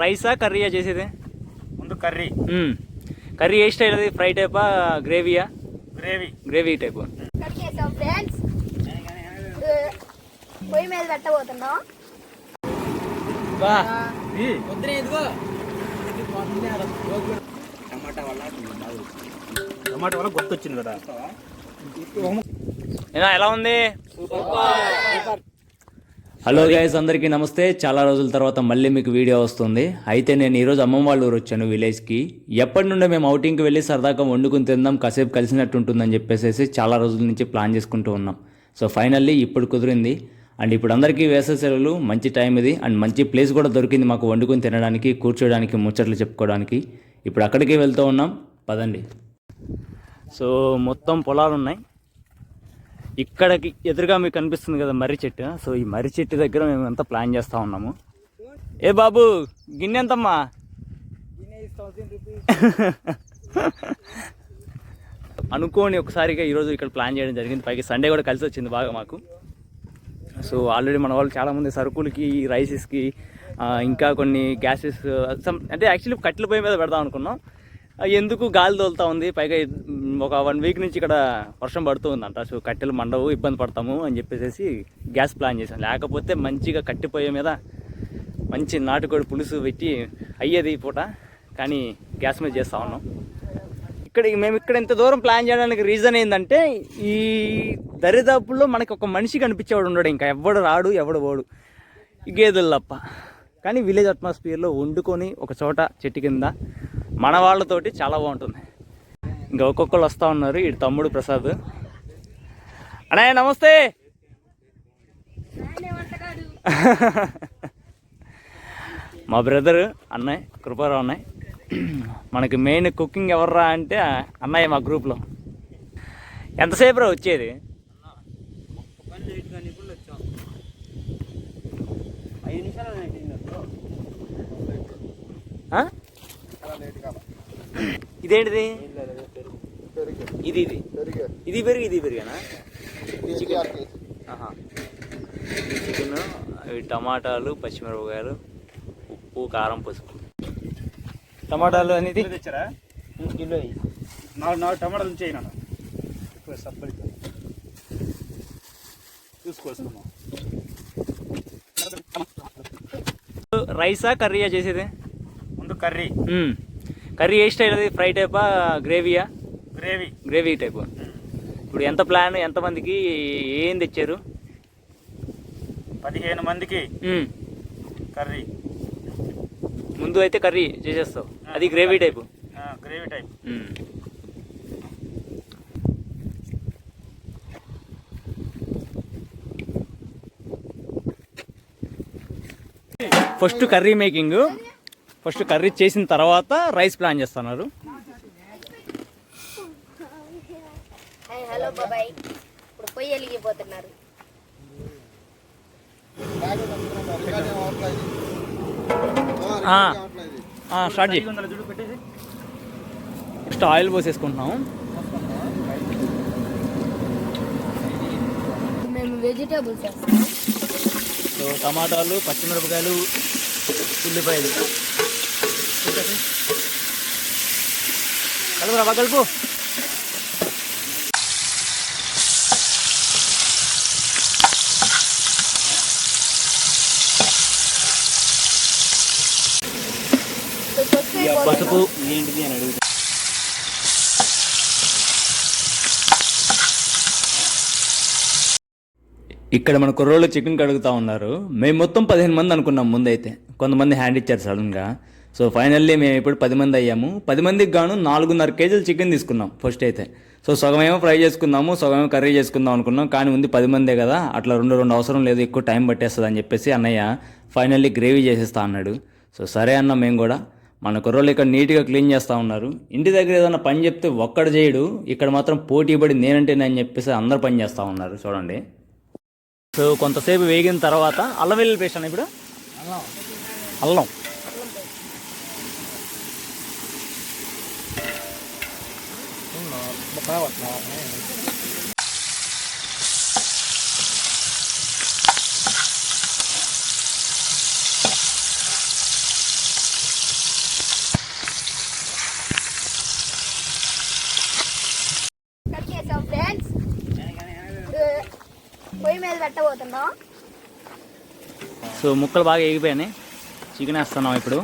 రైసా కర్రీయా చేసేది? ముందు కర్రీ. కర్రీ ఏ స్టైల్ అది? ఫ్రై టైపా గ్రేవీయా గ్రేవీ. Gravy type. పొయ్యి మీద పెట్టబోతున్నాం. టమాటా వల్ల గుర్తొచ్చింది కదా. ఎలా ఉంది? హలో గైస్ అందరికీ నమస్తే. చాలా రోజుల తర్వాత మళ్ళీ మీకు వీడియో వస్తుంది. అయితే నేను ఈరోజు అమ్మమ్మ వాళ్ళ ఊరు వచ్చాను విలేజ్కి. ఎప్పటి నుండో మేము అవుటింగ్కి వెళ్ళి సరదాగా వండుకుని తిందాం కాసేపు కలిసినట్టు ఉంటుందని చెప్పేసి చాలా రోజుల నుంచి ప్లాన్ చేసుకుంటూ ఉన్నాం. సో ఫైనల్లీ ఇప్పుడు కుదిరింది. అండ్ ఇప్పుడు అందరికీ వేసే సెలవులు మంచి టైం ఇది. అండ్ మంచి ప్లేస్ కూడా దొరికింది మాకు వండుకొని తినడానికి కూర్చోడానికి ముచ్చట్లు చెప్పుకోవడానికి. ఇప్పుడు అక్కడికి వెళ్తూ ఉన్నాం. పదండి. సో మొత్తం పొలాలు ఉన్నాయి ఇక్కడికి ఎదురుగా మీకు కనిపిస్తుంది కదా మర్రి చెట్టు. సో ఈ మర్రి చెట్టు దగ్గర మేము అంతా ప్లాన్ చేస్తూ ఉన్నాము. ఏ బాబు గిన్నె ఎంతమ్మా? అనుకోని ఒకసారిగా ఈరోజు ఇక్కడ ప్లాన్ చేయడం జరిగింది. పైకి సండే కూడా కలిసి వచ్చింది బాగా మాకు. సో ఆల్రెడీ మన వాళ్ళు చాలామంది సరుకులకి రైసెస్కి ఇంకా కొన్ని గ్యాసెస్ సమ్ అంటే యాక్చువల్లీ కట్టెల పొయ్యి మీద పెడదాం అనుకున్నాం. ఎందుకు గాలి తోలుతా ఉంది? పైగా ఒక వన్ వీక్ నుంచి ఇక్కడ వర్షం పడుతూ ఉందంట. సో కట్టెలు మండవు ఇబ్బంది పడతాము అని చెప్పేసి గ్యాస్ ప్లాన్ చేసాం లేకపోతే మంచిగా కట్టె పొయ్యి మీద మంచి నాటుకోడి పులుసు పెట్టి అయ్యేది ఈ పూట. కానీ గ్యాస్ మీద చేస్తా ఉన్నాం. ఇక్కడ మేము ఇక్కడ ఇంత దూరం ప్లాన్ చేయడానికి రీజన్ ఏంటంటే ఈ దరిదాపుల్లో మనకి ఒక మనిషి కనిపించేవాడు ఉండడు. ఇంకా ఎవడు రాడు ఎవడు పోడు. ఈ గేదెలు తప్ప. కానీ విలేజ్ అట్మాస్ఫియర్లో వండుకొని ఒక చోట చెట్టు కింద మన వాళ్ళతోటి చాలా బాగుంటుంది. ఇంకా ఒక్కొక్కరు వస్తూ ఉన్నారు ఈ తమ్ముడు ప్రసాద్. అన్నయ్య నమస్తే! మా బ్రదర్ అన్నయ్య కృపారావు అన్నయ్య. మనకి మెయిన్ కుకింగ్ ఎవర్రా అంటే అన్నయ్య మా గ్రూప్లో. ఎంతసేపు రా వచ్చేది? ఇదేంటిది? ఇది ఇది. ఇది పెరుగు ఇది పెరిగానా? చికెన్. అవి టమాటాలు పచ్చిమిరపకాయలు ఉప్పు కారం పసుపు. టమాటాలు అనేది తెచ్చారా? కిలో నాలుగు నాలుగు టమాటాలు ఉంచేయి నాన్న. చూసుకోవాల్సిందమ్మా రైసా కర్రీయా చేసేది? ముందు కర్రీ. కర్రీ ఏ స్టైల్ అది? ఫ్రై టైపా గ్రేవీయా? గ్రేవీ. Gravy type. ఇప్పుడు ఎంత ప్లాన్ ఎంతమందికి ఏం తెచ్చారు? పదిహేను మందికి. కర్రీ. ముందు అయితే కర్రీ చేసేస్తావు. అది గ్రేవీ టైపు. ఆ, gravy type. First curry making. First curry చేసిన తర్వాత రైస్ ప్లాన్ చేస్తున్నారు. హలో బాబాయ్. ఇప్పుడు పొయ్యి వెలిగిపోతున్నారు. స్టార్ట్ చేయి. ఫస్ట్ ఆయిల్ పోసేసుకుంటున్నాము. మేము వెజిటేబుల్స్ సో టమాటాలు పచ్చిమిరపకాయలు ఉల్లిపాయలు. కలుపు. రవ్వ కలుపు పసుపు ఏంటిది అని అడుగుతా. ఇక్కడ మన కుర్రోళ్ళు చికెన్ కడుగుతా ఉన్నారు. మేము మొత్తం పదిహేను మంది అనుకున్నాం ముందైతే. కొంతమంది హ్యాండ్ ఇచ్చారు సడన్గా సో ఫైనల్లీ మేము ఇప్పుడు పది మంది అయ్యాము. పది మందికి గాను నాలుగున్నర కేజీలు చికెన్ తీసుకున్నాం ఫస్ట్ అయితే. సో సగమేమో ఫ్రై చేసుకుందాము సగమేమో కర్రీ చేసుకుందాం అనుకున్నాం. కానీ ఉంది పది మందే కదా అట్లా రెండు రెండు అవసరం లేదు ఎక్కువ టైం పట్టేస్తుంది అని చెప్పేసి అన్నయ్య ఫైనల్లీ గ్రేవీ చేసేస్తా అన్నాడు. సో సరే అన్న మేము కూడా. మన కుర్రోళ్ళు ఇక్కడ నీట్గా క్లీన్ చేస్తూ ఉన్నారు. ఇంటి దగ్గర ఏదైనా పని చెప్తే ఒక్కడు చేయడు. ఇక్కడ మాత్రం పోటీ పడి నేనంటే నేను చెప్పేసి అందరు పని చేస్తూ ఉన్నారు. చూడండి. సో కొంతసేపు వేగిన తర్వాత అల్లం వెల్లుల్లి పేస్ట్ ఇప్పుడు? అల్లం. bawat పొయ్యి మీద సో ముక్కలు బాగా ఎగిపోయాయి చికెన్ వేస్తున్నాం ఇప్పుడు.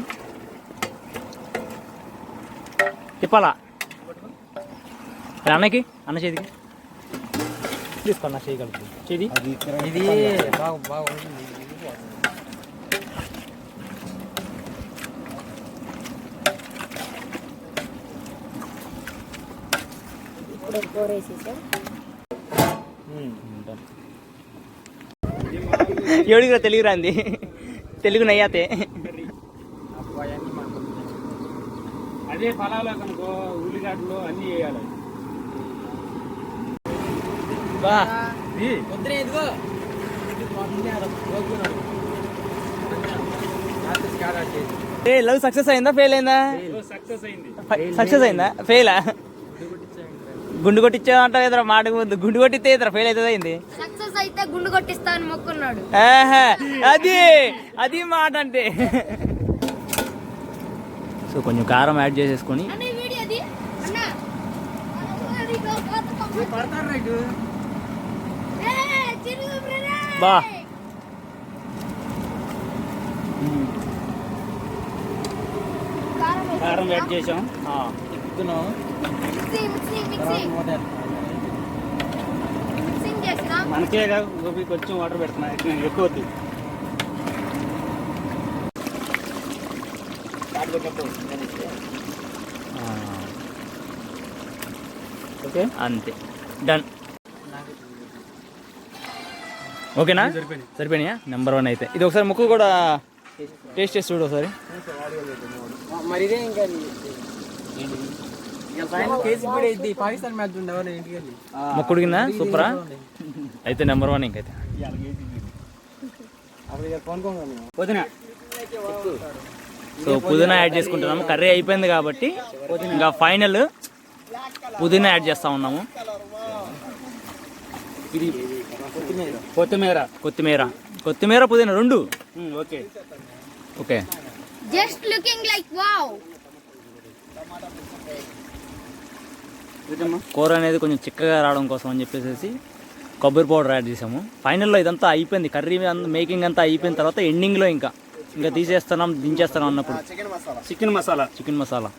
తిప్పాలా? అన్నకి అన్న చేతికి. తీసుకో అన్న చేయగలుగుతుంది చేది ఇది బాగా బాగా. ఇప్పుడు కూర వేసేసాం? ఎవడికి తెలుగు రాంది? తెలుగు నయ్యాతే. అదే ఫలాలు కనుకో ఉల్లిగడ్డలు అన్నీ వేయాలి. ఏ లవ్ సక్సెస్ అయిందా ఫెయిల్ అయిందా? సక్సెస్ అయింది. సక్సెస్ అయిందా? ఫెయిలా? గుండు కొట్టించా అంటావు ఎదురా మాటకు ముందు. గుండు కొట్టిస్తే ఎదురా ఫెయిల్ అవుతుంది అయింది సక్సెస్ అయితే గుండు కొట్టిస్తా అని మొక్కున్నాడు. అది అది మాట అంటే. సో కొంచెం కారం యాడ్ చేసేసుకొని అన్న ఈ వీడియో అది అన్న అది ఇగో పోతున్నాం. పడతారు రైట్ ఏయ్, చిరుగు బ్రదర్. బా. కారం యాడ్ చేసాం. ఆ, తిప్పుతున్నాం. మనకే గోపి కొంచెం వాటర్ పెడుతున్నా. ఎక్కువ- వద్దు. ఆ, ఓకే? అంతే. డన్ ఓకేనా? సరిపోయినాయా. నెంబర్ వన్ అయితే. ఇది ఒకసారి ముక్కు కూడా టేస్ట్ చేసి చూడు ఒకసారి. ముక్కుడు కింద సూపరా? అయితే నెంబర్ వన్ ఇంకైతే. వదినా సో పుదీనా యాడ్ చేసుకుంటున్నాము. కర్రీ అయిపోయింది కాబట్టి ఇంకా ఫైనల్ పుదీనా యాడ్ చేస్తా ఉన్నాము. ఇది కొత్తిమీర. కొత్తిమీర. కొత్తిమీర పుదీనా రెండు? Okay. Okay. Just looking like wow కూర అనేది కొంచెం చిక్కగా రావడం కోసం అని చెప్పేసి కొబ్బరి పౌడర్ యాడ్ చేసాము ఫైనల్లో ఇదంతా అయిపోయింది. కర్రీ మేకింగ్ అంతా అయిపోయిన తర్వాత ఎండింగ్లో ఇంకా. ఇంకా తీసేస్తున్నాం దించేస్తున్నాం అన్నప్పుడు. Chicken masala. Chicken masala.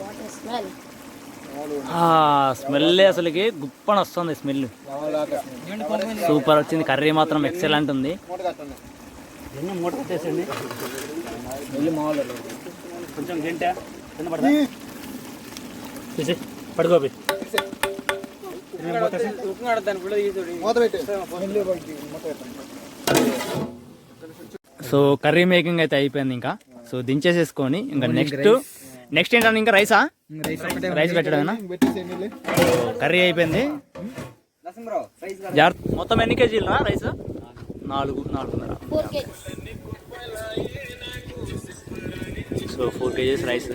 What smell smell అసలుకి గుప్పని వస్తుంది స్మెల్. సూపర్ వచ్చింది. కర్రీ మాత్రం ఎక్సలెంట్ ఉంది. కూడా సో కర్రీ మేకింగ్ అయితే అయిపోయింది ఇంకా. సో దించేసేసుకొని ఇంకా నెక్స్ట్ నెక్స్ట్ ఏంటంటే ఇంకా రైసా? రైస్ పెట్టడమేనా? సో కర్రీ అయిపోయింది. జాగ్రత్త మొత్తం ఎన్ని కేజీలు రా రైస్? నాలుగు నాలుగున్నర. Four KGs. So four KGs rice.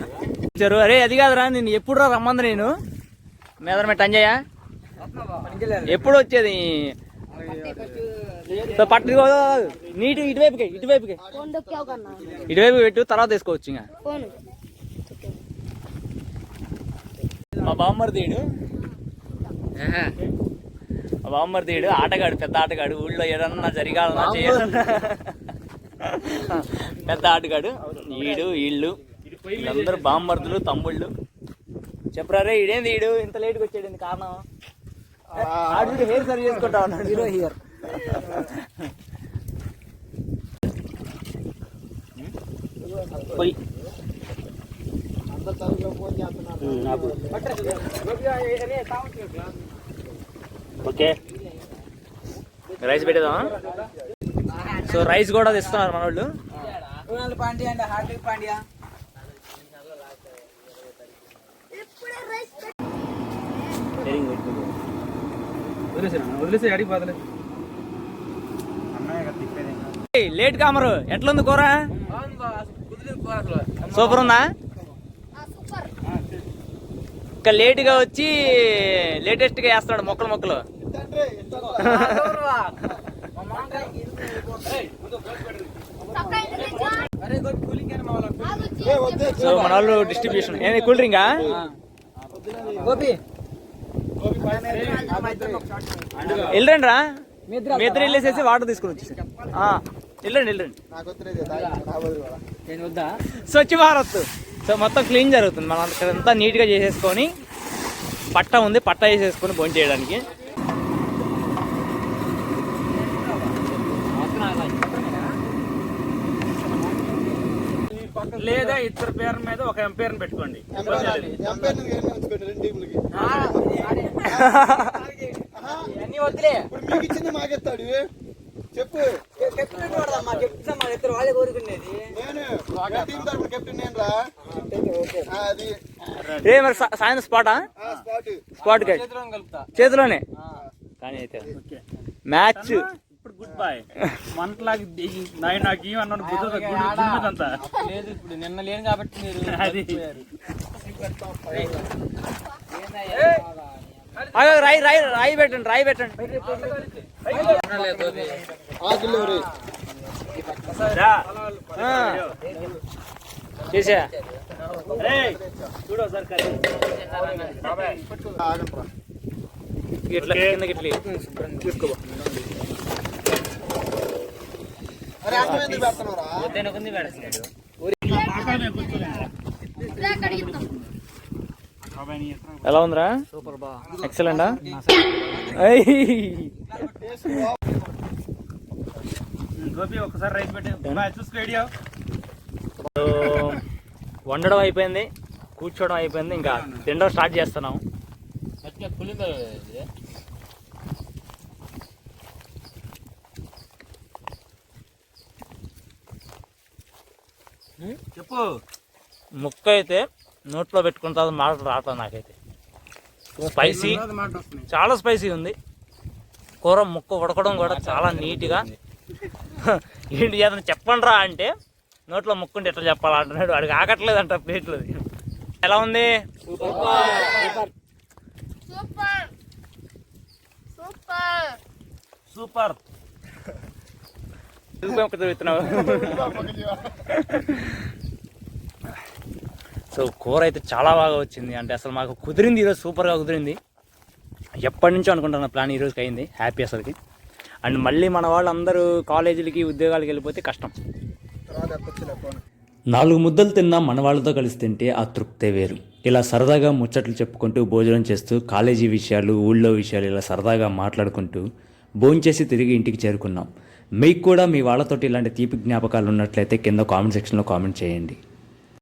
ఇచ్చారు అరే అది కాదురా నేను ఎప్పుడు రా రమ్మంది నేను? మెదర్ అంజయ్య ఎప్పుడు వచ్చేది? సో పట్టు నీటి ఇటువైపుకే ఇటువైపుకే. ఇటువైపు పెట్టు తర్వాత తీసుకోవచ్చు ఇంకా. మా తీడు. మా బామ్మర్ తీడు ఆటగాడు పెద్ద ఆటగాడు. ఊళ్ళో ఏదన్నా జరిగాలన్నా చేయాలన్నా పెద్ద ఆటగాడు. ఈడు వీళ్ళు వీళ్ళందరూ బామ్మర్దులు తమ్ముళ్ళు. చెప్పరా రే ఈడేంది ఈడు? ఇంత లేట్గా వచ్చాడు కారణం? ఆడు హెయిర్ సరి చేసుకుంటా ఉన్నాడు. హీరో హియర్ పోయి. ఓకే. రైస్ పెట్టేదా సో రైస్ కూడా తెస్తున్నారు మన వాళ్ళు. లేట్ కామరు ఎట్లుంది కూర? సూపర్ ఉందా? ఇంకా లేట్గా వచ్చి లేటెస్ట్గా వేస్తున్నాడు మొక్కలు మొక్కలు. సో మన వాళ్ళు డిస్ట్రిబ్యూషన్ ఏంది కూల్ డ్రింకా? గోపి. వెళ్ళండి రా మీ ఇద్దరు వెళ్ళేసేసి వాటర్ తీసుకుని వచ్చేసి వెళ్ళండి వెళ్ళండి. వద్దా? స్వచ్ఛ భారత్. సో మొత్తం క్లీన్ జరుగుతుంది. మనం ఇక్కడంతా నీట్గా చేసేసుకొని పట్ట ఉంది. పట్ట వేసేసుకొని భోజనం చేయడానికి. లేదా ఇద్దరు పేరు మీద ఒక ఎంపైర్ పెట్టుకోండి. అన్ని వద్దులే. ఇప్పుడు మీకు ఇచ్చింది మాకెత్తాడు. చెప్పు. కెప్టెన్ వాడదమ్మా కెప్టెన్ మా ఇద్దరు వాళ్ళే కోరుకునేది? నేను. టీం తరపున కెప్టెన్ నేను రా. అది. ఏ మరి సాయంత్రం స్పాటా ఆ? స్పాట్ స్పాట్ గైడ్ చేతిలోనే కానీ అయితే. మ్యాచ్ ఇప్పుడు గుడ్ బాయ్ నాకు మీద అంతా లేదు ఇప్పుడు నిన్న లేను కాబట్టి మీరు అది. రాయి రాయి రాయి పెట్టండి రాయి పెట్టండి. చేసా చూడు ఒకసారి కర్రీ. ఆగండి రా ఇట్లా కిందకి. ఎలా ఉందిరా సూపర్ బా ఎక్సలెంటా గోపి ఒకసారి రైస్ పెట్టి. బాయ్ చూసుకో ఐడియా వండడం అయిపోయింది కూర్చోవడం అయిపోయింది ఇంకా తినడం స్టార్ట్ చేస్తున్నాం. చెప్పు. ముక్క అయితే నోట్లో పెట్టుకున్న తర్వాత మాట రావట్లేదు నాకైతే. స్పైసీ చాలా స్పైసీ ఉంది. కూర ముక్క ఉడకడం కూడా చాలా నీట్గా. ఏంటి ఏదైనా చెప్పండి రా అంటే నోట్లో ముక్కుంటే ఎట్లా చెప్పాలా అంటున్నాడు. వాడికి ఆగట్లేదంట ప్లేట్లు. ఎలా ఉంది? సూపర్. సో కూర అయితే చాలా బాగా వచ్చింది. అంటే అసలు మాకు కుదిరింది ఈరోజు సూపర్గా కుదిరింది. ఎప్పటి నుంచో అనుకుంటున్న ప్లాన్ ఈరోజుకి అయింది హ్యాపీ అసలుకి. అండ్ మళ్ళీ మన వాళ్ళందరూ కాలేజీలకి ఉద్యోగాలకి వెళ్ళిపోతే కష్టం. నాలుగు ముద్దలు తిన్నా మన వాళ్ళతో కలిసి తింటే ఆ తృప్తే వేరు. ఇలా సరదాగా ముచ్చట్లు చెప్పుకుంటూ భోజనం చేస్తూ కాలేజీ విషయాలు ఊళ్ళో విషయాలు ఇలా సరదాగా మాట్లాడుకుంటూ భోంచేసి తిరిగి ఇంటికి చేరుకున్నాం. మీకు కూడా మీ వాళ్ళతోటి ఇలాంటి తీపి జ్ఞాపకాలు ఉన్నట్లయితే కింద కామెంట్ సెక్షన్లో కామెంట్ చేయండి.